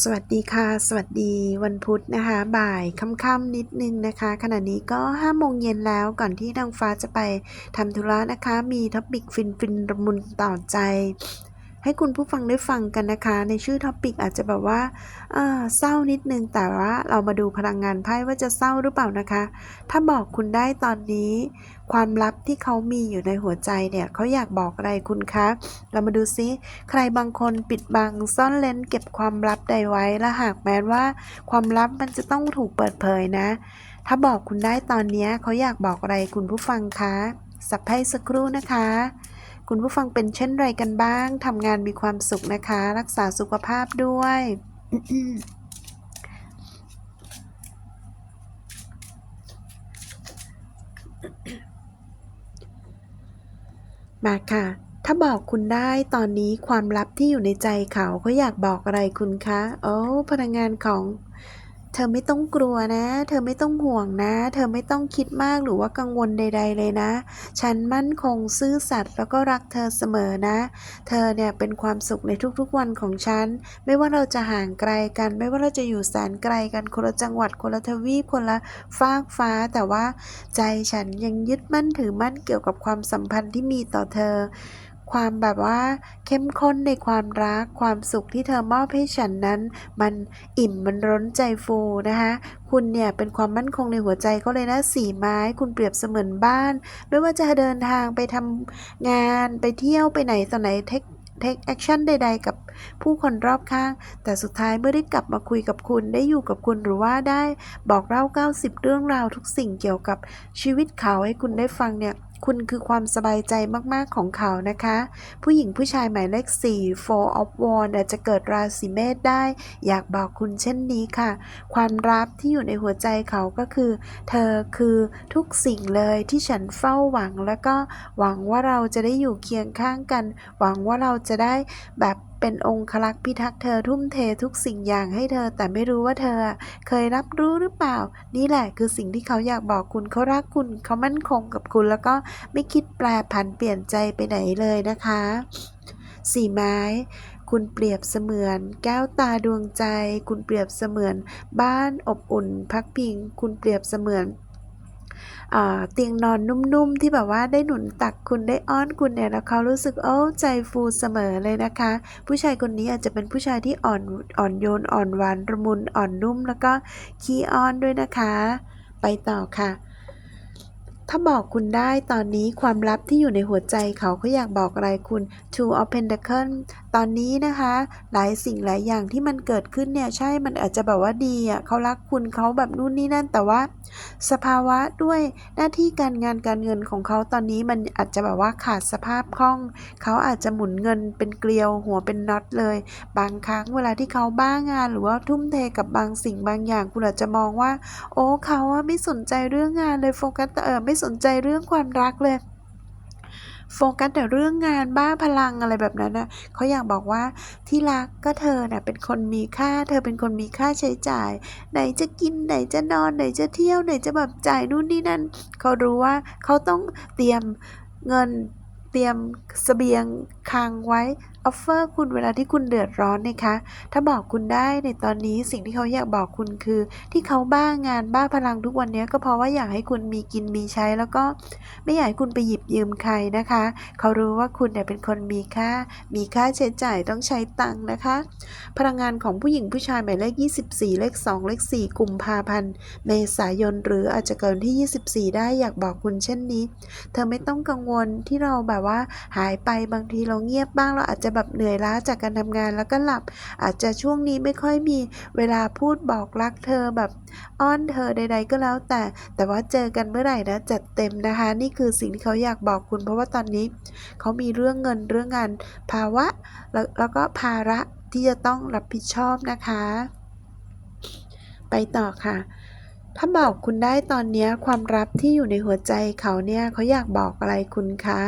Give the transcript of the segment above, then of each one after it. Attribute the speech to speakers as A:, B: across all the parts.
A: สวัสดีค่ะ สวัสดีวันพุธนะคะ บ่ายค่ำๆนิดนึงนะคะ ขณะนี้ก็5โมงเย็นแล้วก่อนที่นางฟ้าจะไปทำธุระนะคะ มีท็อปิกฟินฟินระมุนต่อใจ ให้คุณผู้ฟังได้ฟังกันนะคะ ในชื่อท็อปิกอาจจะแบบว่าเศร้านิดนึงแต่ว่าเรามาดูพลังงานไพ่ว่าจะเศร้าหรือเปล่านะคะ ถ้าบอกคุณได้ตอนนี้ ความลับที่เขามีอยู่ในหัวใจเนี่ยเขาอยากบอกอะไรคุณคะเรามาดูซิใครบางคนปิดบังซ่อนเลนเก็บความลับใดไว้และหากแม้ว่าความลับมันจะต้องถูกเปิดเผยนะ ถ้าบอกคุณได้ตอนนี้เขาอยากบอกอะไรคุณผู้ฟังคะสับไพ่สักครู่นะคะ คุณผู้ฟังเป็นเช่นไรกันบ้างทำงานมีความสุขนะคะ รักษาสุขภาพด้วยมาค่ะ ถ้าบอกคุณได้ตอนนี้ความลับที่อยู่ในใจเขาเขาอยากบอกอะไรคุณคะ โอ้ พลังงานของ เธอไม่ต้องกลัวนะ เธอไม่ต้องห่วงนะ เธอไม่ต้องคิดมากหรือว่ากังวลใด ๆ เลยนะ ฉันมั่นคงซื่อสัตย์แล้วก็รักเธอเสมอนะ เธอเนี่ยเป็นความสุขในทุกๆวันของฉัน ไม่ว่าเราจะห่างไกลกัน ไม่ว่าเราจะอยู่แสนไกลกันคนละจังหวัดคนละทวีปคนละฟากฟ้า แต่ว่าใจฉันยังยึดมั่นถือมั่นเกี่ยวกับความสัมพันธ์ที่มีต่อเธอ ความแบบว่าเข้มข้นในความรัก ความสุขที่เธอมอบให้ฉันนั้น มันอิ่มมันร้นใจฟูนะคะ คุณเนี่ยเป็นความมั่นคงในหัวใจเขาเลยนะสีไม้ คุณเปรียบเสมือนบ้าน ไม่ว่าจะเดินทางไปทำงานไปเที่ยวไปไหนต่อไหนเทคเทคแอคชั่นใด ๆ กับผู้คนรอบข้าง แต่สุดท้ายเมื่อได้กลับมาคุยกับคุณได้อยู่กับคุณหรือว่าได้บอกเล่า 90 เรื่องราวทุกสิ่งเกี่ยวกับชีวิตเขาให้คุณได้ฟังเนี่ย คุณคือความสบายใจมากๆของเขานะคะ ผู้หญิงผู้ชายหมายเลข4 Four of Wands อาจจะเกิดราศีเมษได้ อยากบอกคุณเช่นนี้ค่ะ ความลับที่อยู่ในหัวใจเขาก็คือ เธอคือทุกสิ่งเลยที่ฉันเฝ้าหวังแล้วก็หวังว่าเราจะได้อยู่เคียงข้างกัน หวังว่าเราจะได้แบบ เป็นองคลักษ์พิทักษ์เธอทุ่มเททุกสิ่งอย่างให้เธอ แต่ไม่รู้ว่าเธอเคยรับรู้หรือเปล่า นี่แหละคือสิ่งที่เขาอยากบอกคุณเขารักคุณเขามั่นคงกับคุณแล้วก็ไม่คิดแปลผันเปลี่ยนใจไปไหนเลยนะคะสี่ไม้คุณเปรียบเสมือน แก้วตาดวงใจ คุณเปรียบเสมือน บ้านอบอุ่น พักพิง คุณเปรียบเสมือน เตียงนอนนุ่มๆที่แบบว่าได้หนุนตักคุณได้อ้อนคุณเนี่ยแล้วเขารู้สึกโอ้ใจฟูเสมอเลยนะคะ ผู้ชายคนนี้อาจจะเป็นผู้ชายที่อ่อนอ่อนโยนอ่อนหวานระมุนอ่อนนุ่ม แล้วก็ขี้อ้อนด้วยนะคะ ไปต่อค่ะ ถ้าบอกคุณได้ตอนนี้ความลับที่อยู่ในหัวใจเขาเขาอยากบอกอะไรคุณ Two of Pentacles ตอนนี้นะคะ หลายสิ่งหลายอย่างที่มันเกิดขึ้นเนี่ย ใช่มันอาจจะแบบว่าดีอะเขารักคุณเขาแบบนู่นนี่นั่น แต่ว่า สภาวะด้วยหน้าที่การงานการเงินของเขาตอนนี้มันอาจจะแบบว่าขาดสภาพคล่อง เขาอาจจะหมุนเงินเป็นเกลียวหัวเป็นน็อตเลย บางครั้งเวลาที่เขาบ้างาน หรือว่าทุ่มเทกับบางสิ่งบางอย่าง คุณอาจจะมองว่า โอ้เขาไม่สนใจเรื่องงานเลยโฟกัสแต่เออไม่สสนใจเรื่องความรักเลย โฟกัสแต่เรื่องงานบ้าพลังอะไรแบบนั้นนะเขาอยากบอกว่าที่รักก็เธอเน่ะเป็นคนมีค่า เธอเป็นคนมีค่าใช้จ่าย ไหนจะกินไหนจะนอนไหนจะเที่ยวไหนจะแบบจ่ายนู่นนี่นั่นเขารู้ว่าเขาต้องเตรียมเงินเตรียมเสบียงคลังไว้ ออฟเฟอร์คุณเวลาที่คุณเดือดร้อนนะคะ ถ้าบอกคุณได้ในตอนนี้สิ่งที่เขาอยากบอกคุณคือ ที่เขาบ้างานบ้าพลังทุกวันนี้ก็เพราะว่าอยากให้คุณมีกินมีใช้ แล้วก็ไม่อยากให้คุณไปหยิบยืมใครนะคะ เขารู้ว่าคุณเนี่ยเป็นคนมีค่า มีค่าใช้จ่ายต้องใช้ตังค์นะคะ พลังงานของผู้หญิงผู้ชายหมายเลข 24 เลข 2 เลข 4 กุมภาพันธ์ เมษายน หรืออาจจะเกินที่ 24 ได้อยากบอกคุณเช่นนี้ เธอไม่ต้องกังวลที่เราแบบว่าหายไปบางทีเราเงียบบ้างเราอาจจะแบบเหนื่อยล้าจากการทำงานแล้วก็หลับ อาจจะช่วงนี้ไม่ค่อยมีเวลาพูดบอกรักเธอแบบอ้อนเธอใด ๆ ก็แล้วแต่ แต่ว่าเจอกันเมื่อไหร่นะจัดเต็มนะคะ นี่คือสิ่งที่เขาอยากบอกคุณ เพราะว่าตอนนี้เขามีเรื่องเงินเรื่องงานภาวะ แล้วแล้วก็ภาระที่จะต้องรับผิดชอบนะคะ ไปต่อค่ะถ้าบอกคุณได้ตอนนี้ความลับที่อยู่ในหัวใจเขาเนี่ยเขาอยากบอกอะไรคุณคะ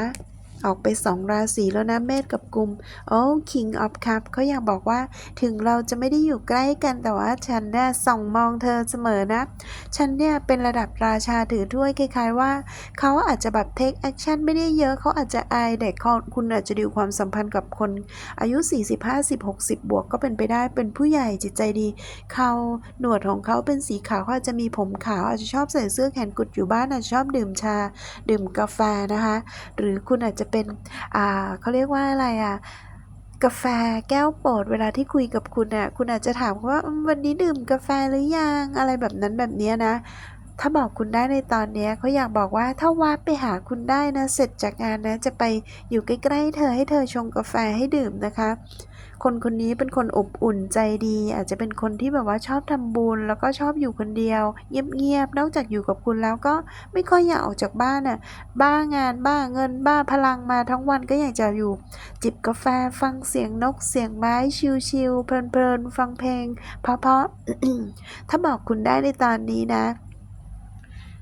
A: ออกไปสองราศีแล้วนะเมษกับกุม โอ้ King of Cup เขาอยากบอกว่าถึงเราจะไม่ได้อยู่ใกล้กันแต่ว่าฉันเนี่ยส่องมองเธอเสมอนะ ฉันเนี่ยเป็นระดับราชาถือถ้วยคล้ายๆว่า เขาอาจจะแบบ take action ไม่ได้เยอะเขาอาจจะอายเด็กเขาคุณอาจจะดิวความสัมพันธ์กับคน อายุ 40 50 60 บวกก็เป็นไปได้เป็นผู้ใหญ่จิตใจดี เขาหนวดของเขาเป็นสีขาวเขาอาจจะมีผมขาวอาจจะชอบใส่เสื้อแขนกุดอยู่บ้านอาจจะชอบดื่มชา ดื่มกาแฟนะคะ หรือคุณอาจจะเป็นอ่าเขาเรียกว่าอะไรอะกาแฟแก้วโปรดเวลาที่คุยกับคุณอะคุณอาจจะถามว่าวันนี้ดื่มกาแฟหรือยังอะไรแบบนั้นแบบเนี้ยนะ ถ้าบอกคุณได้ในตอนนี้เขาอยากบอกว่าถ้าวาดไปหาคุณได้นะ เสร็จจากงานนะ จะไปอยู่ใกล้ๆเธอให้เธอชงกาแฟให้ดื่มนะคะ คนคนนี้เป็นคนอบอุ่นใจดี อาจจะเป็นคนที่แบบว่าชอบทำบุญ แล้วก็ชอบอยู่คนเดียว เงียบๆนอกจากอยู่กับคุณแล้วก็ไม่ค่อยอยากออกจากบ้านน่ะบ้างานบ้าเงินบ้าพลังมาทั้งวันก็อยากจะอยู่ จิบกาแฟฟังเสียงนกเสียงไม้ชิวๆเพลินๆฟังเพลงเพราะๆถ้าบอกคุณได้ในตอนนี้นะ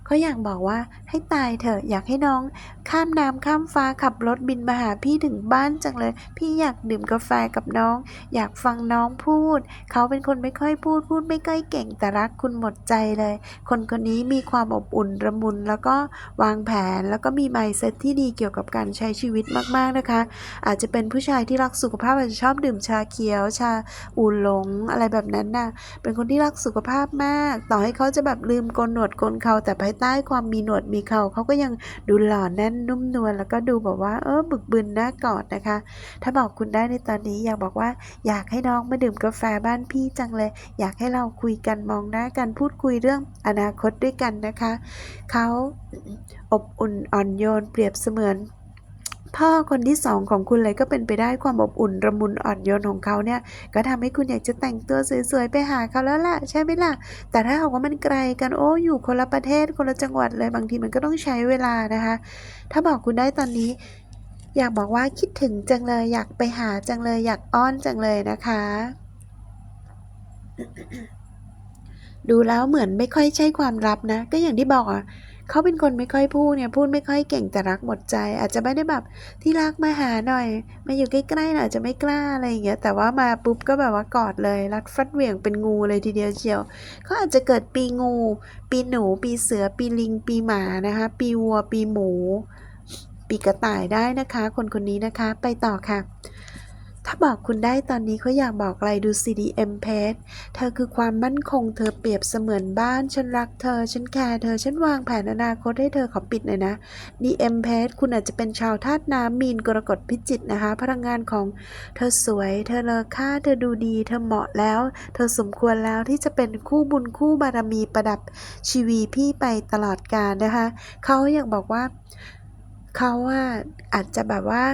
A: เขาอยากบอกว่าให้ตายเถอะอยากให้น้อง ข้ามน้ำข้ามฟ้าขับรถบินมาหาพี่ถึงบ้านจังเลย พี่อยากดื่มกาแฟกับน้อง อยากฟังน้องพูด เขาเป็นคนไม่ค่อยพูดพูดไม่ค่อยเก่งแต่รักคุณหมดใจเลย คนคนนี้มีความอบอุ่นระมุนแล้วก็วางแผนแล้วก็มีไมเซ็ตที่ดีเกี่ยวกับการใช้ชีวิตมากๆนะคะ อาจจะเป็นผู้ชายที่รักสุขภาพอาจจะชอบดื่มชาเขียว ชาอูหลงอะไรแบบนั้นน่ะเป็นคนที่รักสุขภาพมาก ต่อให้เขาจะแบบลืมโกนหนวดโกนเขาแต่ภายใต้ความมีหนวดมีเขาเขาก็ยังดูหล่อแน่นนุ่มนวลแล้วก็ดูแบบว่าเออบึกบึนน่ากอดนะคะ ถ้าบอกคุณได้ในตอนนี้อยากบอกว่าอยากให้น้องมาดื่มกาแฟบ้านพี่จังเลย อยากให้เราคุยกันมองหน้ากันพูดคุยเรื่องอนาคตด้วยกันนะคะเขาอบอุ่นอ่อนโยนเปรียบเสมือน พ่อคนที่สองของคุณเลยก็เป็นไปได้ความอบอุ่นระมุนอ่อนโยนของเขาเนี่ย ก็ทำให้คุณอยากจะแต่งตัวสวยๆไปหาเขาแล้วล่ะ ใช่ไหมล่ะ แต่ถ้าหากว่ามันไกลกันโอ้อยู่คนละประเทศคนละจังหวัดเลยบางทีมันก็ต้องใช้เวลานะคะ ถ้าบอกคุณได้ตอนนี้ อยากบอกว่าคิดถึงจังเลยอยากไปหาจังเลยอยากอ้อนจังเลยนะคะดูแล้วเหมือนไม่ค่อยใช่ความลับนะ ก็อย่างที่บอกอะ เขาเป็นคนไม่ค่อยพูดเนี่ยพูดไม่ค่อยเก่งแต่รักหมดใจ อาจจะไม่ได้แบบที่รักมาหาหน่อย มาอยู่ใกล้ๆหน่อยอาจจะไม่กล้าอะไรอย่างเงี้ยแต่ว่ามาปุ๊บก็แบบว่ากอดเลยรัดฟัดเหวี่ยงเป็นงูเลยทีเดียวเชียวเขาอาจจะเกิดปีงู ปีหนู ปีเสือ ปีลิง ปีหมานะคะ ปีวัว ปีหมู ปีกระต่ายได้นะคะ คนคนนี้นะคะ ไปต่อค่ะ ถ้าบอกคุณได้ตอนนี้เขาอยากบอกอะไรดู CDM p a g e เธอคือความมั่นคง เธอเปรียบเสมือนบ้าน ฉันรักเธอ ฉันแคร์เธอ ฉันวางแผนอนาคตให้เธอขอปิดหน่อยนะ DM p a g e คุณอาจจะเป็นชาวธาตุน้ำมีนกรกฎพิจิกนะคะ พลังงานของเธอสวย เธอเลอค่า เธอดูดี เธอเหมาะแล้ว เธอสมควรแล้วที่จะเป็นคู่บุญคู่บารมีประดับชีวีพี่ไปตลอดกาลนะคะ เขาอยากบอกว่าเขาอะอาจจะแบบว่า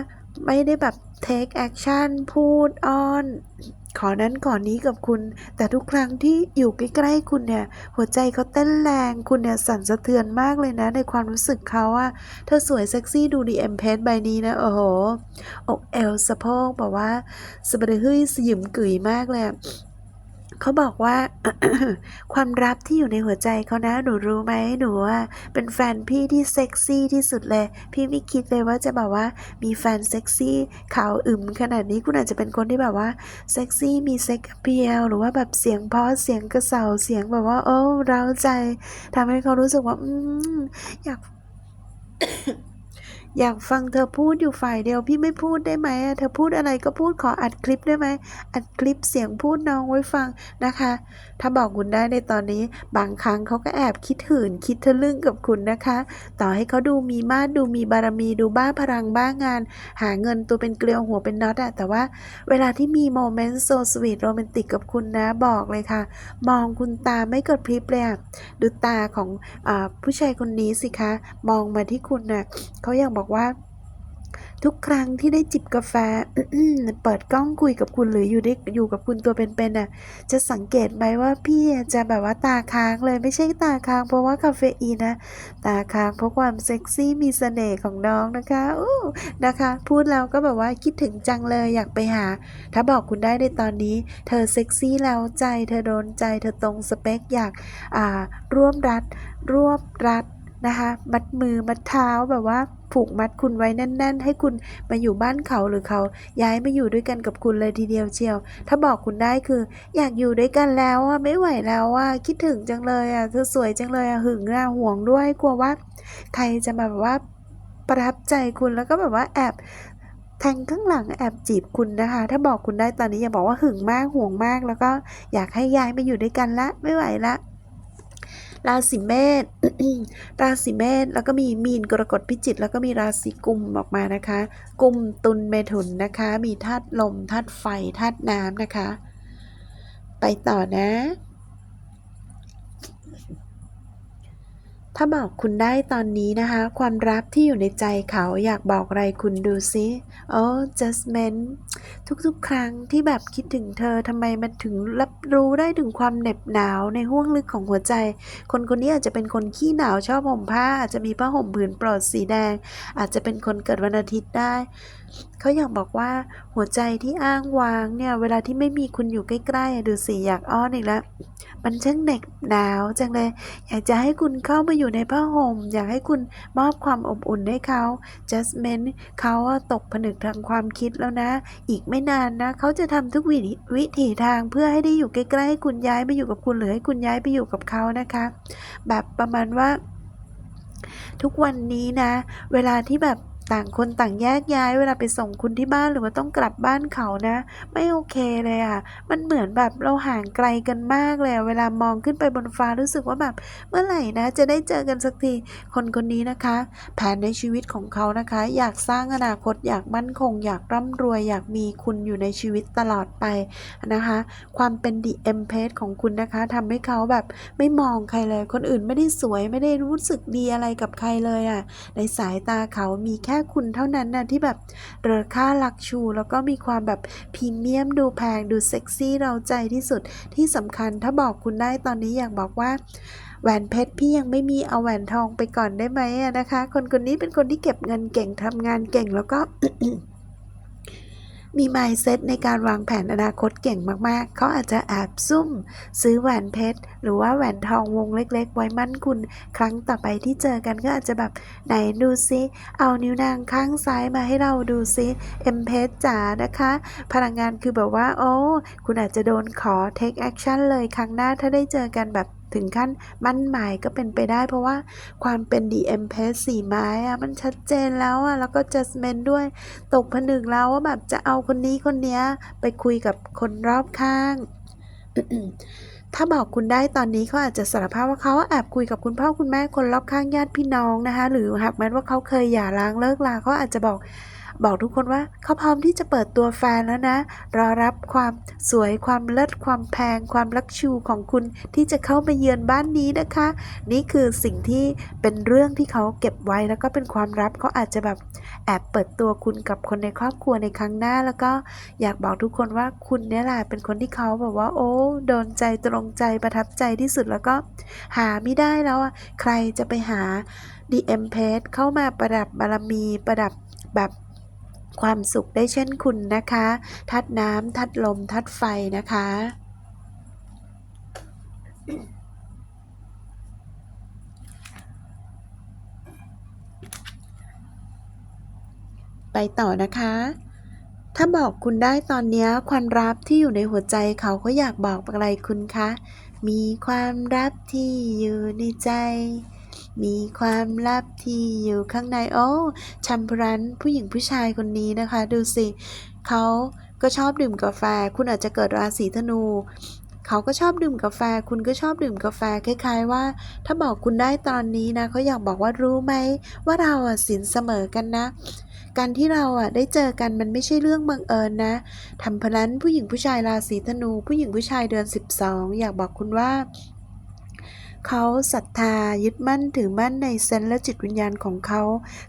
A: ไม่ได้แบบ take action พูดอ้อน ขอนั้นขอนี้กับคุณ แต่ทุกครั้งที่อยู่ใกล้ๆคุณเนี่ย หัวใจเขาเต้นแรงคุณเนี่ยสั่นสะเทือนมากเลยนะ ในความรู้สึกเขาอะเธอสวยเซ็กซี่ดูดีเอ็มเพสใบนี้นะ โอ้โห อกเอวสะโพกแบบว่าสะบัดเฮ้ยสยิมกุ๋ยมากเลย เขาบอกว่า ความรักที่อยู่ในหัวใจเขานะ หนูรู้ไหมหนูว่า เป็นแฟนพี่ที่เซ็กซี่ที่สุดเลย พี่ไม่คิดเลยว่าจะแบบว่ามีแฟนเซ็กซี่ขาวอึมขนาดนี้คุณอาจจะเป็นคนที่แบบว่าเซ็กซี่มีเซ็กเพียลหรือว่าแบบเสียงเพราะเสียงกระเสาเสียงแบบว่า โอ้เร้าใจทำให้เขารู้สึกว่า อืมอยาก อยากฟังเธอพูดอยู่ฝ่ายเดียวพี่ไม่พูดได้ไหมเธอพูดอะไรก็พูดขออัดคลิปได้ไหมอัดคลิปเสียงพูดน้องไว้ฟังนะคะ ถ้าบอกคุณได้ในตอนนี้ บางครั้งเขาก็แอบคิดหืนคิดทะลึ่งกับคุณนะคะ ต่อให้เขาดูมีมาดดูมีบารมีดูบ้าพลังบ้างาน หาเงินตัวเป็นเกลียวหัวเป็นน็อตอะแต่ว่าเวลาที่มีโมเมนต์โซสวีทโรแมนติกกับคุณนะบอกเลยค่ะ มองคุณตาไม่กระพริบเลยอะดูตาของอผู้ชายคนนี้สิคะ มองมาที่คุณน่ะเขาอยากบอกอกว่า ทุกครั้งที่ได้จิบกาแฟเปิดกล้องคุยกับคุณหรืออยู่ได้อยู่กับคุณตัวเป็นๆน่ะ จะสังเกตไหมว่าพี่จะแบบว่าตาค้างเลยไม่ใช่ตาค้างเพราะว่าคาเฟอีนนะ ตาค้างเพราะความเซ็กซี่มีเสน่ห์ของน้องนะคะอู้นะคะ พูดแล้วก็แบบว่าคิดถึงจังเลยอยากไปหา ถ้าบอกคุณได้ในตอนนี้ เธอเซ็กซี่แล้วใจ เธอโดนใจ เธอตรงสเปคอยากอ่าร่วมรัดรวบรัดนะคะ มัดมือ มัดเท้าแบบว่า ผูกมัดคุณไว้แน่น ๆ ให้คุณมาอยู่บ้านเขาหรือเขา ย้ายมาอยู่ด้วยกันกับคุณเลยทีเดียวเชียว ถ้าบอกคุณได้คือ อยากอยู่ด้วยกันแล้วอะไม่ไหวแล้วอะคิดถึงจังเลยอะเธอสวยจังเลยอะหึงอะห่วงด้วยกลัวว่า ใครจะมาแบบว่าประทับใจคุณแล้วก็แบบว่าแอบแทงข้างหลังแอบจีบคุณนะคะ ถ้าบอกคุณได้ตอนนี้อย่าบอกว่าหึงมากห่วงมาก แล้วก็อยากให้ย้ายมาอยู่ด้วยกันละไม่ไหวละ ราศีเมษราศีเมษแล้วก็มีมีนกรกฎพิจิตแล้วก็มีราศีกุมออกมานะคะ กุมตุลเมถุนนะคะ มีธาตุลมธาตุไฟธาตุน้ำนะคะ ไปต่อนะ ถ้าบอกคุณได้ตอนนี้นะคะ ความรักที่อยู่ในใจเขาอยากบอกอะไรคุณดูซิโอ้จัสเมนทุกๆ ครั้งที่แบบคิดถึงเธอทำไมมันถึงรับรู้ได้ถึงความเหน็บหนาวในห้วงลึกของหัวใจ คนคนนี้อาจจะเป็นคนขี้หนาวชอบห่มผ้า อาจจะมีผ้าห่มผืนโปรดสีแดง อาจจะเป็นคนเกิดวันอาทิตย์ได้ เขาอยากบอกว่าหัวใจที่อ้างว้างเนี่ย เวลาที่ไม่มีคุณอยู่ใกล้ๆดูสิอยากอ้อนอีกแล้ว มันช่างเหน็บหนาวจังเลย อยากจะให้คุณเข้ามาอยู่ในผ้าห่มอยากให้คุณมอบความอบอุ่นให้เขาจัสเมนเขาตกผนึกทางความคิดแล้วนะ อีกไม่นานนะ เขาจะทำทุกวิถีวิถีทางเพื่อให้ได้อยู่ใกล้ๆให้คุณย้ายไปอยู่กับคุณหรือให้คุณย้ายไปอยู่กับเขานะคะ แบบประมาณว่า ทุกวันนี้นะ เวลาที่แบบ ต่างคนต่างแยกย้ายเวลาไปส่งคุณที่บ้านหรือว่าต้องกลับบ้านเขานะ ไม่โอเคเลยอะ่ะ มันเหมือนแบบเราห่างไกลกันมากเลยเวลามองขึ้นไปบนฟ้ารู้สึกว่าแบบ เมื่อไหร่นะ จะได้เจอกันสักทีคนคนนี้นะคะ แผนในชีวิตของเขานะคะ อยากสร้างอนาคตอยากมั่นคง อยากร่ำรวย อยากมีคุณอยู่ในชีวิตตลอดไปนะคะ ความเป็นดีเอ็มเพสของคุณนะคะทำให้เขาแบบไม่มองใครเลย คนอื่นไม่ได้สวยไม่ได้รู้สึกดีอะไรกับใครเลยอะ่ะในสายตาเขามีแค่คุณเท่านั้นนะที่แบบเรอค่าลักชู แล้วก็มีความแบบพรีเมียมดูแพงดูเซ็กซี่เราใจที่สุดที่สำคัญถ้าบอกคุณได้ตอนนี้อยากบอกว่าแหวนเพชรพี่ยังไม่มีเอาแหวนทองไปก่อนได้ไหมนะคะ คนคนนี้เป็นคนที่เก็บเงินเก่งทำงานเก่งแล้วก็ มี mindset ในการวางแผนอนาคตเก่งมากๆ เขาอาจจะแอบซุ่ม ซื้อแหวนเพชร หรือว่าแหวนทองวงเล็กๆ ไว้มั่นคุณ ครั้งต่อไปที่เจอกันก็อาจจะแบบไหนดูซิเอานิ้วนางข้างซ้ายมาให้เราดูซิเอ็มเพชรจ๋านะคะ พลังงานคือแบบว่า โอ้ คุณอาจจะโดนขอ take action เลยครั้งหน้าถ้าได้เจอกันแบบ ถึงขั้นมั่นหมายก็เป็นไปได้เพราะว่าความเป็น d m p s สีไม้อะมันชัดเจนแล้วอะแล้วก็ judgment ด้วยตกผนึกแล้วว่าแบบจะเอาคนนี้คนเนี้ยไปคุยกับคนรอบข้างถ้าบอกคุณได้ตอนนี้เขาอาจจะสารภาพว่าเขาแอบคุยกับคุณพ่อคุณแม่คนรอบข้างญาติพี่น้องนะคะ หรือหากแม้ว่าเขาเคยหย่าร้างเลิกลาเขาอาจจะบอก บอกทุกคนว่าเขาพร้อมที่จะเปิดตัวแฟนแล้วนะ รอรับความสวยความเลิศความแพงความลักชูของคุณที่จะเข้ามาเยือนบ้านนี้นะคะ นี่คือสิ่งที่เป็นเรื่องที่เขาเก็บไว้แล้วก็เป็นความลับเขาอาจจะแบบแอบเปิดตัวคุณกับคนในครอบครัวในครั้งหน้าแล้วก็อยากบอกทุกคนว่าคุณเนี่ยแหละเป็นคนที่เขาแบบว่า โอ้โดนใจตรงใจประทับใจที่สุดแล้วก็หาไม่ได้แล้วอะใครจะไปหา DM p a g e เข้ามาประดับบารมีประดับแบบ ความสุขได้เช่นคุณนะคะ ทัดน้ำทัดลม ทัดไฟนะคะ ไปต่อนะคะ ถ้าบอกคุณได้ตอนนี้ความลับที่อยู่ในหัวใจเขาเขาอยากบอกอะไรคุณคะ มีความลับที่อยู่ในใจ มีความลับที่อยู่ข้างในโอ้ชัมพรันผู้หญิงผู้ชายคนนี้นะคะ ดูสิเขาก็ชอบดื่มกาแฟ คุณอาจจะเกิดราศีธนูเขาก็ชอบดื่มกาแฟ คุณก็ชอบดื่มกาแฟคล้ายๆว่า ถ้าบอกคุณได้ตอนนี้นะเขาอยากบอกว่ารู้ไหมว่าเราอะสินเสมอกันนะ การที่เราอะได้เจอกันมันไม่ใช่เรื่องบังเอิญนะทำพลันผู้หญิงผู้ชายราศีธนู ผู้หญิงผู้ชายเดือน 12 อยากบอกคุณว่า เขาศรัทธายึดมั่นถือมั่นในเซนส์และจิตวิญญาณของเขา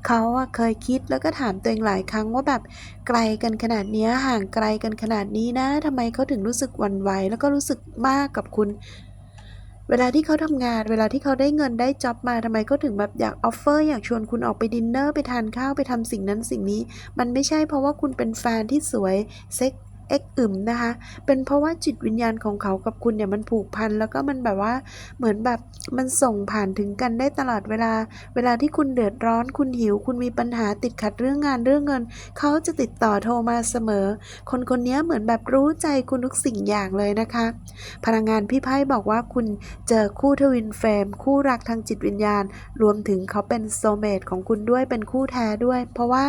A: เขาอะเคยคิดแล้วก็ถามตัวเองหลายครั้งว่าแบบไกลกันขนาดนี้ห่างไกลกันขนาดนี้นะทำไมเขาถึงรู้สึกวันไหวแล้วก็รู้สึกมากกับคุณเวลาที่เขาทำงาน เวลาที่เขาได้เงินได้จ็อบมาทำไมเขาถึงแบบอยากออฟเฟอร์อยากชวนคุณออกไปดินเนอร์ไปทานข้าวไปทำสิ่งนั้นสิ่งนี้ มันไม่ใช่เพราะว่าคุณเป็นแฟนที่สวยเซ็ก เอ็กอึมนะคะ เป็นเพราะว่าจิตวิญญาณของเขากับคุณเนี่ยมันผูกพันแล้วก็มันแบบว่าเหมือนแบบมันส่งผ่านถึงกันได้ตลอดเวลา เวลาที่คุณเดือดร้อน คุณหิว คุณมีปัญหาติดขัดเรื่องงานเรื่องเงิน เขาจะติดต่อโทรมาเสมอ คนคนนี้เหมือนแบบรู้ใจคุณทุกสิ่งอย่างเลยนะคะ พลังงานพี่ไพ่บอกว่าคุณเจอคู่ทวินเฟรมคู่รักทางจิตวิญญาณ รวมถึงเขาเป็นโซเมตของคุณด้วยเป็นคู่แท้ด้วย เพราะว่า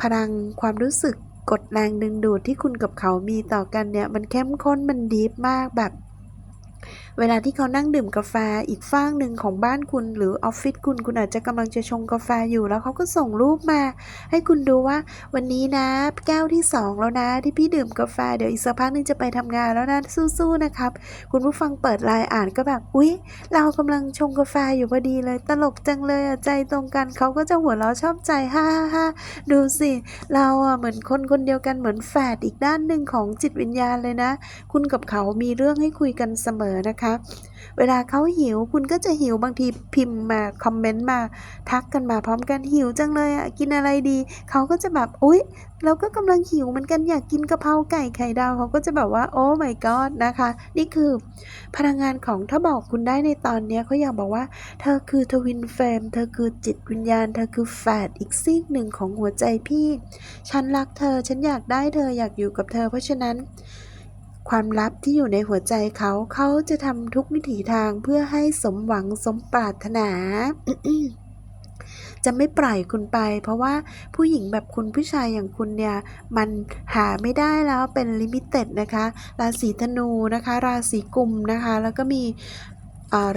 A: พลังความรู้สึก กดแรงดึงดูดที่คุณกับเขามีต่อกันเนี่ย มันเข้มข้นมันดีฟมากแบบเวลาที่เขานั่งดื่มกาแฟอีกฝ้างหนึ่งของบ้านคุณ หรือออฟฟิศคุณคุณอาจจะกำลังจะชงกาแฟอยู่แล้วเขาก็ส่งรูปมา ให้คุณดูว่าวันนี้นะแก้วที่สองแล้วนะ ที่พี่ดื่มกาแฟเดี๋ยวอีกสักพักหนึงจะไปทำงานแล้วนะสู้ๆนะครับ คุณผู้ฟังเปิดไลน์อ่านก็แบบอุ๊ย เรากำลังชงกาแฟอยู่พอดีเลย ตลกจังเลยอะใจตรงกันเขาก็จะหัวเราะชอบใจฮ่าฮ่าฮ่าดูสิเราอะเหมือนคนคนเดียวกันเหมือนแฝดอีกด้านหนึ่งของจิตวิญญาณเลยนะ คุณกับเขามีเรื่องให้คุยกันเสมอนะคะเวลาเขาหิวคุณก็จะหิวบางทีพิมพ์มาคอมเมนต์มาทักกันมาพร้อมกันหิวจังเลยอะกินอะไรดี เขาก็จะแบบอุ๊ยเราก็กำลังหิวเหมือนกันอยากกินกะเพราไก่ไข่ดาวเขาก็จะแบบว่าโอ้ my god นะคะ นี่คือพลังงานของถ้าบอกคุณได้ในตอนเนี้ยเขาอยากบอกว่า เธอคือทวินเฟรมเธอคือจิตวิญญาณ เธอคือแฝดอีกซีกหนึ่งของหัวใจพี่ ฉันรักเธอฉันอยากได้เธออยากอยู่กับเธอ เพราะฉะนั้น ความลับที่อยู่ในหัวใจเขาเขาจะทำทุกวิถีทางเพื่อให้สมหวังสมปรารถนาจะไม่ปล่อยคุณไป เพราะว่าผู้หญิงแบบคุณผู้ชายอย่างคุณเนี่ย มันหาไม่ได้แล้วเป็นลิมิเต็ดนะคะ ราศีธนูนะคะ ราศีกุมนะคะ แล้วก็มี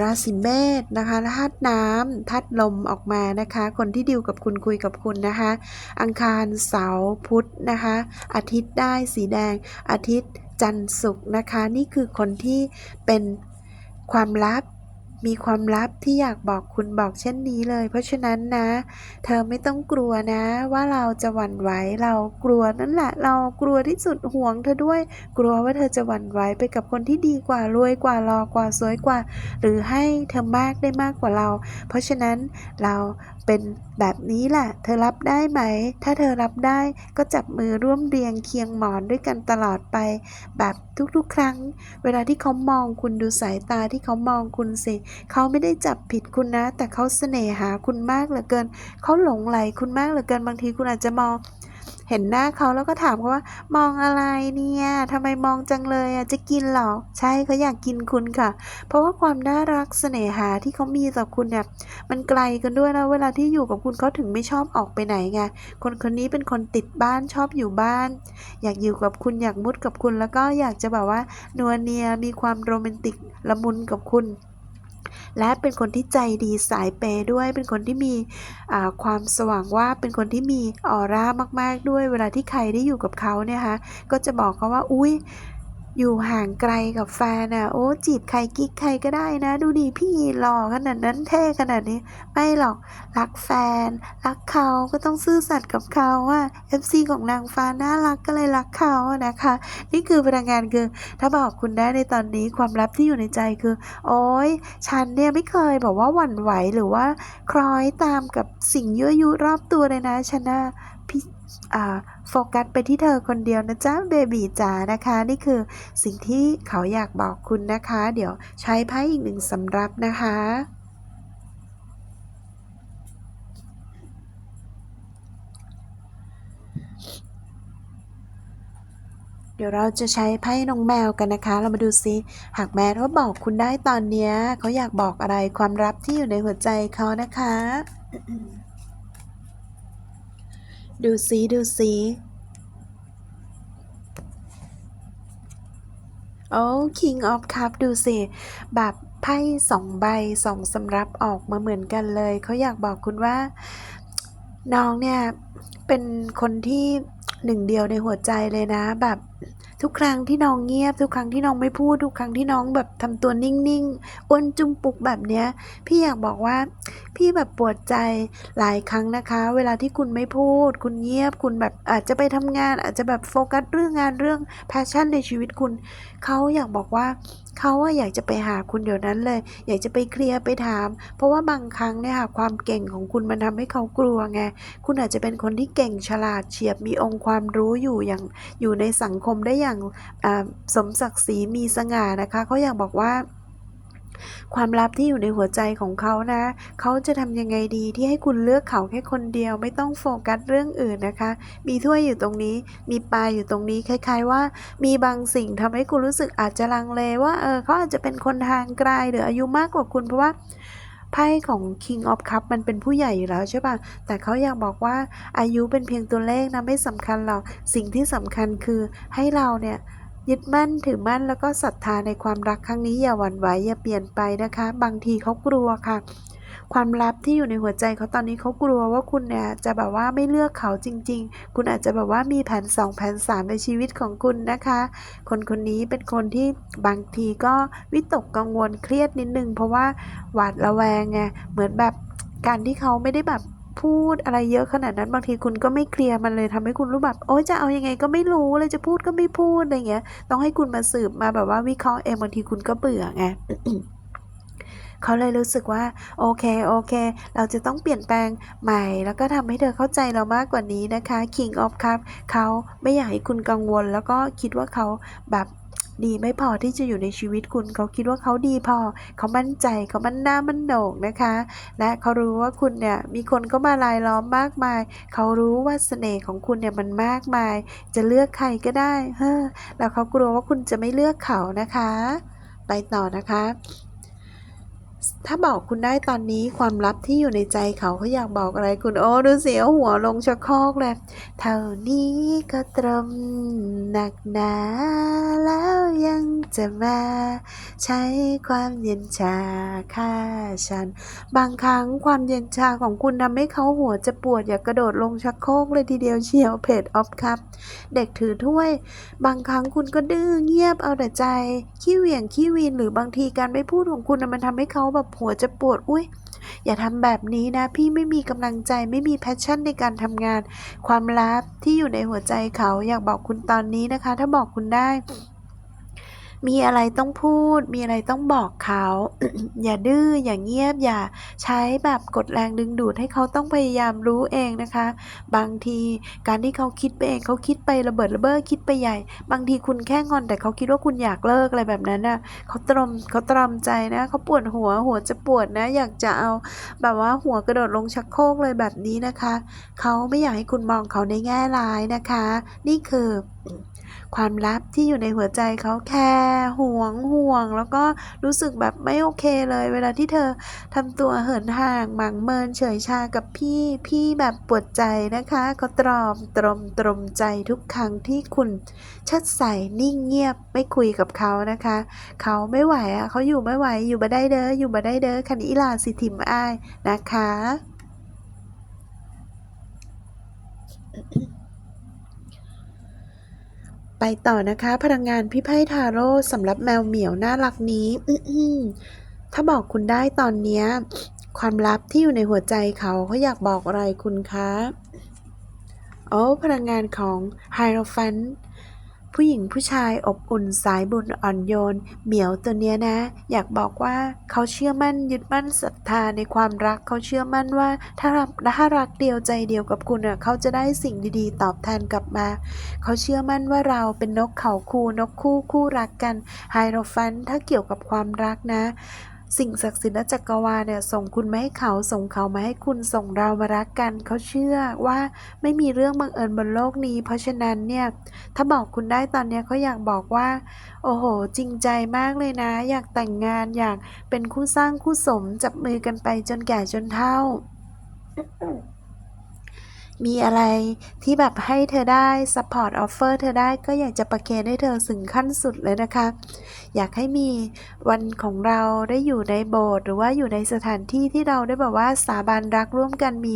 A: ราศีเมษนะคะธาตุน้ำธาตุลมออกมานะคะ คนที่ดิวกับคุณคุยกับคุณนะคะ อังคารเสาร์พุธนะคะ อาทิตย์ได้สีแดง อาทิตย์จันทร์ศุกร์นะคะ นี่คือคนที่เป็นความลับ มีความลับที่อยากบอกคุณบอกเช่นนี้เลย เพราะฉะนั้นนะ เธอไม่ต้องกลัวนะ ว่าเราจะหวั่นไหวเรากลัวนั่นแหละ เรากลัวที่สุดห่วงเธอด้วย กลัวว่าเธอจะหวั่นไหวไปกับคนที่ดีกว่ารวยกว่ารอกว่าสวยกว่า หรือให้เธอมากได้มากกว่าเรา เพราะฉะนั้นเรา เป็นแบบนี้แหละเธอรับได้ไหม ถ้าเธอรับได้ก็จับมือร่วมเรียงเคียงหมอนด้วยกันตลอดไป แบบทุกๆ ครั้ง เวลาที่เขามองคุณดูสายตาที่เขามองคุณสิเขาไม่ได้จับผิดคุณนะ แต่เขาเสน่หาคุณมากเหลือเกิน เขาหลงไหลคุณมากเหลือเกินบางทีคุณอาจจะมอง เห็นหน้าเขาแล้วก็ถามเขาว่า มองอะไรเนี่ยทำไมมองจังเลยอะจะกินเหรอ ใช่เขาอยากกินคุณค่ะ เพราะว่าความน่ารักเสน่หาที่เขามีต่อคุณเนี่ยมันไกลกันด้วยแล้วเวลาที่อยู่กับคุณเขาถึงไม่ชอบออกไปไหนไงคนคนนี้เป็นคนติดบ้านชอบอยู่บ้าน อยากอยู่กับคุณอยากมุดกับคุณแล้วก็อยากจะแบบว่านัวเนียมีความโรแมนติกละมุนกับคุณ และเป็นคนที่ใจดีสายเปย์ด้วย เป็นคนที่มีความสว่างว่าเป็นคนที่มีออร่ามาก ๆ ด้วย เวลาที่ใครได้อยู่กับเขาเนี่ยคะก็จะบอกเขาว่า อุ้ย อยู่ห่างไกลกับแฟนอะโอ้จีบใครกิ๊กใครก็ได้นะ ดูดิพี่หล่อขนาดนั้นเท่ขนาดนี้ ไม่หรอกรักแฟน รักเขาก็ต้องซื่อสัตย์กับเขาว่า FC ของนางฟ้าน่ารักก็เลยรักเขานะคะ นี่คือพลังงานคือถ้าบอกคุณได้ในตอนนี้ความลับที่อยู่ในใจคือ โอ้ยฉันเนี่ยไม่เคยบอกว่าหวั่นไหวหรือว่าคล้อยตามกับสิ่งยั่วยุรอบตัวเลยนะฉันน่ะพี่อ่า โฟกัสไปที่เธอคนเดียวนะจ๊ะเบบีจ๋านะคะ นี่คือสิ่งที่เขาอยากบอกคุณนะคะ เดี๋ยวใช้ไพ่อีกหนึ่งสำรับนะคะเดี๋ยวเราจะใช้ไพ่น้องแมวกันนะคะ เรามาดูซิ หากแม้ว่าบอกคุณได้ตอนนี้เขาอยากบอกอะไรความลับที่อยู่ในหัวใจเขานะคะ ดูซิดูซิโอ้ King of Cup ดูสิ แบบไพ่สองใบสองสำรับออกมาเหมือนกันเลย เขาอยากบอกคุณว่า น้องเนี่ย เป็นคนที่หนึ่งเดียวในหัวใจเลยนะแบบ ทุกครั้งที่น้องเงียบ ทุกครั้งที่น้องไม่พูด ทุกครั้งที่น้องแบบทำตัวนิ่งๆอ้วนจุ้มปุกแบบเนี้ย พี่อยากบอกว่า พี่แบบปวดใจหลายครั้งนะคะ เวลาที่คุณไม่พูด คุณเงียบ คุณแบบอาจจะไปทำงาน อาจจะแบบโฟกัสเรื่องงานเรื่องแพชชั่นในชีวิตคุณเขาอยากบอกว่า เขาอะอยากจะไปหาคุณเดี๋ยวนั้นเลย อยากจะไปเคลียร์ไปถาม เพราะว่าบางครั้งเนี่ยค่ะความเก่งของคุณมันทำให้เขากลัวไงคุณอาจจะเป็นคนที่เก่งฉลาดเฉียบมีองค์ความรู้อยู่อย่างอยู่ในสังคมได้อย่างสมศักดิ์ศรีมีสง่านะคะเขาอยากบอกว่า ความลับที่อยู่ในหัวใจของเขานะ เขาจะทำยังไงดีที่ให้คุณเลือกเขาแค่คนเดียว ไม่ต้องโฟกัสเรื่องอื่นนะคะ มีถ้วยอยู่ตรงนี้ มีปลาอยู่ตรงนี้คล้าย ๆ ว่า มีบางสิ่งทำให้คุณรู้สึกอาจจะลังเลว่าเออเขาอาจจะเป็นคนทางไกลหรืออายุมากกว่าคุณเพราะว่าไพ่ของ King of Cup มันเป็นผู้ใหญ่อยู่แล้วใช่ป่ะแต่เขาอยากบอกว่าอายุเป็นเพียงตัวเลขนะไม่สำคัญหรอกสิ่งที่สำคัญคือให้เราเนี่ย ยึดมั่นถือมั่นแล้วก็ศรัทธาในความรักครั้งนี้อย่าหวั่นไหวอย่าเปลี่ยนไปนะคะ บางทีเขากลัวค่ะ ความลับที่อยู่ในหัวใจเขาตอนนี้เขากลัวว่าคุณเนี่ยจะแบบว่าไม่เลือกเขาจริง ๆ คุณอาจจะแบบว่ามีแผน2แผน3ในชีวิตของคุณนะคะ คนคนนี้เป็นคนที่บางทีก็วิตกกังวลเครียดนิดนึงเพราะว่าหวาดระแวงไงเหมือนแบบการที่เขาไม่ได้แบบ พูดอะไรเยอะขนาดนั้นบางทีคุณก็ไม่เคลียร์มันเลยทำให้คุณรู้แบบโอ๊ยจะเอายังไงก็ไม่รู้เลยจะพูดก็ไม่พูดอะไรเงี้ย ต้องให้คุณมาสืบมาแบบว่าวิเคราะห์เองบางทีคุณก็เบื่อไงเขาเลยรู้สึกว่าโอเคโอเค เราจะต้องเปลี่ยนแปลงใหม่ แล้วก็ทำให้เธอเข้าใจเรามากกว่านี้นะคะ King of Cup เขาไม่อยากให้คุณกังวล แล้วก็คิดว่าเขาแบบ ดีไม่พอที่จะอยู่ในชีวิตคุณ เขาคิดว่าเขาดีพอ เขามั่นใจเขามั่นหน้ามั่นโหนกนะคะและเขารู้ว่าคุณเนี่ยมีคนก็มาลายล้อมมากมาย เขารู้ว่าเสน่ห์ของคุณเนี่ยมันมากมาย จะเลือกใครก็ได้เฮ้อแล้วเขากลัวว่าคุณจะไม่เลือกเขานะคะ ไปต่อนะคะ ถ้าบอกคุณได้ตอนนี้ความลับที่อยู่ในใจเขาเขาอยากบอกอะไรคุณโอ้ดูเสิเอาหัวลงชักโครกเลยเท่านี้ก็ตรมหนักหนาแล้วยังจะมา ใช้ความเย็นชาฆ่าฉัน บางครั้งความเย็นชาของคุณทำให้เขาหัวจะปวดอยากกระโดดลงชักโครกเลยทีเดียวเชียวเพจออฟครับ เด็กถือถ้วย บางครั้งคุณก็ดื้อเงียบเอาแต่ใจขี้เหวี่ยงขี้วีนหรือบางทีการไม่พูดของคุณมันทำให้เขาแบบหัวจะปวดอุ้ยอย่าทำแบบนี้นะ พี่ไม่มีกำลังใจไม่มีแพชชั่นในการทำงาน ความลับที่อยู่ในหัวใจเขาอยากบอกคุณตอนนี้นะคะ ถ้าบอกคุณได้ มีอะไรต้องพูด มีอะไรต้องบอกเขา อย่าดื้อ อย่าเงียบ อย่าใช้แบบกดแรงดึงดูดให้เขาต้องพยายามรู้เองนะคะ บางทีการที่เขาคิดไปเองเขาคิดไประเบิดระเบ้อคิดไปใหญ่ บางทีคุณแค่งอนแต่เขาคิดว่าคุณอยากเลิกอะไรแบบนั้นน่ะเขาตรมเขาตรมใจนะเขาปวดหัวหัวจะปวดนะ อยากจะเอาแบบว่าหัวกระโดดลงชักโครกเลยแบบนี้นะคะ เขาไม่อยากให้คุณมองเขาในแง่ร้ายนะคะ นี่คือ ความลับที่อยู่ในหัวใจเขาแค่ห่วงห่วง แล้วก็รู้สึกแบบไม่โอเคเลย เวลาที่เธอทำตัวเหินห่างหมางเมินเฉยชากับพี่พี่แบบปวดใจนะคะเขาตรอมตรมตรมใจทุกครั้งที่คุณชัดใส่นิ่งเงียบไม่คุยกับเขานะคะ เขาไม่ไหวอะเขาอยู่ไม่ไหวอยู่บ่ได้เด้ออยู่บ่ได้เด้อคันอีลาสิถิมอ้ายนะคะ ไปต่อนะคะ พลังงานพี่ไพ่ทาโร่สำหรับแมวเหมียวน่ารักนี้ อื้อถ้าบอกคุณได้ตอนนี้ ความลับที่อยู่ในหัวใจเขาเขาอยากบอกอะไรคุณคะ โอ้พลังงานของไฮโรฟัน ผู้หญิงผู้ชายอบอุ่นสายบุญอ่อนโยน เหมียวตัวเนี้ยนะ อยากบอกว่าเขาเชื่อมั่นยึดมั่นศรัทธาในความรักเขาเชื่อมั่นว่าถ้ารักถ้ารักเดียวใจเดียวกับคุณอะเขาจะได้สิ่งดีๆ ตอบแทนกลับมา เขาเชื่อมั่นว่าเราเป็นนกเขาคู่นกคู่คู่รักกันไฮโรฟันถ้าเกี่ยวกับความรักนะ สิ่งศักดิ์สิทธิ์และจักรวาลเนี่ยส่งคุณมาให้เขาส่งเขามาให้คุณส่งเรามารักกัน เขาเชื่อว่าไม่มีเรื่องบังเอิญบนโลกนี้ เพราะฉะนั้นเนี่ยถ้าบอกคุณได้ตอนนี้เขาอยากบอกว่า โอ้โห จริงใจมากเลยนะ อยากแต่งงานอยากเป็นคู่สร้างคู่สมจับมือกันไปจนแก่จนเฒ่า มีอะไรที่แบบให้เธอได้ support offer เธอได้ก็อยากจะประเคนให้เธอถึงขั้นสุดเลยนะคะ อยากให้มีวันของเราได้อยู่ในโบสถ์หรือว่าอยู่ในสถานที่ที่เราได้แบบว่าสาบานรักร่วมกันมี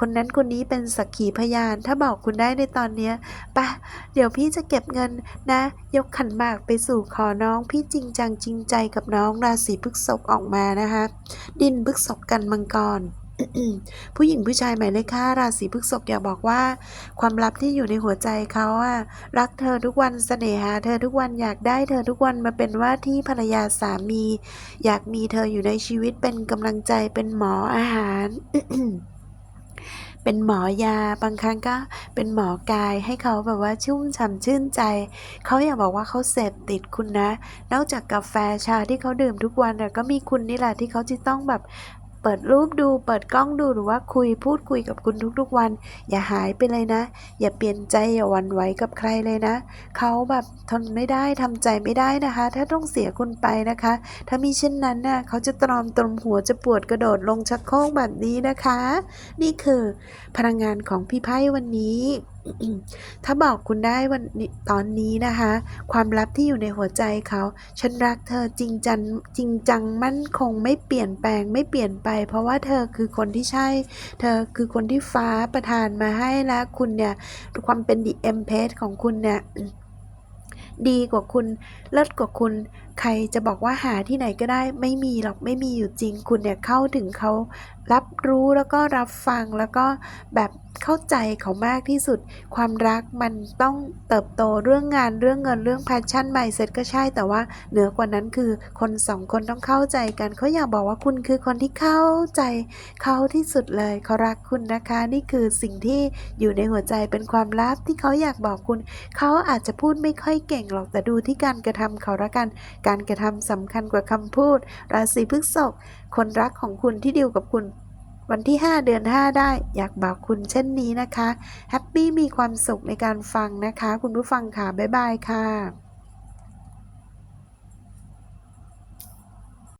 A: คนนั้นคนนี้เป็นสักขีพยาน ถ้าบอกคุณได้ในตอนเนี้ยปะเดี๋ยวพี่จะเก็บเงินนะ ยกขันหมากไปสู่ขอน้อง พี่จริงจังจริงใจกับน้องราศีพฤษภออกมานะคะ ดินพฤษภกันมังกร ผู้หญิงผู้ชายหมายเลขห้าราศีพฤษภอยากบอกว่า ความลับที่อยู่ในหัวใจเขาอะรักเธอทุกวันเสน่หา เธอทุกวันอยากได้เธอทุกวันมาเป็นว่าที่ภรรยาสามี อยากมีเธออยู่ในชีวิตเป็นกำลังใจเป็นหมออาหารเป็นหมอยาบางครั้งก็เป็นหมอกายให้เขาแบบว่าชุ่มฉ่ำชื่นใจ เขาอยากบอกว่าเขาเสพติดคุณนะ นอกจากกาแฟชาที่เขาดื่มทุกวันน่ก็มีคุณนี่แหละที่เขาจะต้องแบบ เปิดรูปดู เปิดกล้องดูหรือว่าคุยพูดคุยกับคุณทุกๆวัน อย่าหายไปเลยนะ อย่าเปลี่ยนใจอย่าวันไหวกับใครเลยนะเขาแบบทนไม่ได้ทำใจไม่ได้นะคะ ถ้าต้องเสียคุณไปนะคะ ถ้ามีเช่นนั้นน่ะเขาจะตรอมตรมหัวจะปวดกระโดดลงชักโครกแบบนี้นะคะ นี่คือพลังงานของพี่ไพ่วันนี้ ถ้าบอกคุณได้วันนี้ตอนนี้นะคะ ความลับที่อยู่ในหัวใจเขา ฉันรักเธอจริงจังจริงจังมั่นคงไม่เปลี่ยนแปลงไม่เปลี่ยนไป เพราะว่าเธอคือคนที่ใช่ เธอคือคนที่ฟ้าประทานมาให้และคุณเนี่ย ความเป็นดีเอ็มเพสของคุณเนี่ย ดีกว่าคุณ เลิศกว่าคุณ ใครจะบอกว่าหาที่ไหนก็ได้ ไม่มีหรอกไม่มีอยู่จริง คุณเนี่ยเข้าถึงเขารับรู้แล้วก็รับฟังแล้วก็แบบเข้าใจเขามากที่สุด ความรักมันต้องเติบโตเรื่องงานเรื่องเงินเรื่องแพชชั่นใหม่เสร็จก็ใช่แต่ว่าเหนือกว่านั้นคือคนสองคนต้องเข้าใจกันเขาอยากบอกว่าคุณคือคนที่เข้าใจเขาที่สุดเลยเขารักคุณนะคะ นี่คือสิ่งที่อยู่ในหัวใจเป็นความลับที่เขาอยากบอกคุณ เขาอาจจะพูดไม่ค่อยเก่งหรอกแต่ดูที่การกระทำเขาละกัน การกระทำสำคัญกว่าคำพูด ราศีพฤษภคนรักของคุณที่ดีวกับคุณวันที่ 5 เดือน 5 ได้อยากบอกคุณเช่นนี้นะคะ แฮปปี้มีความสุขในการฟังนะคะ คุณผู้ฟังค่ะ บ๊ายบายค่ะ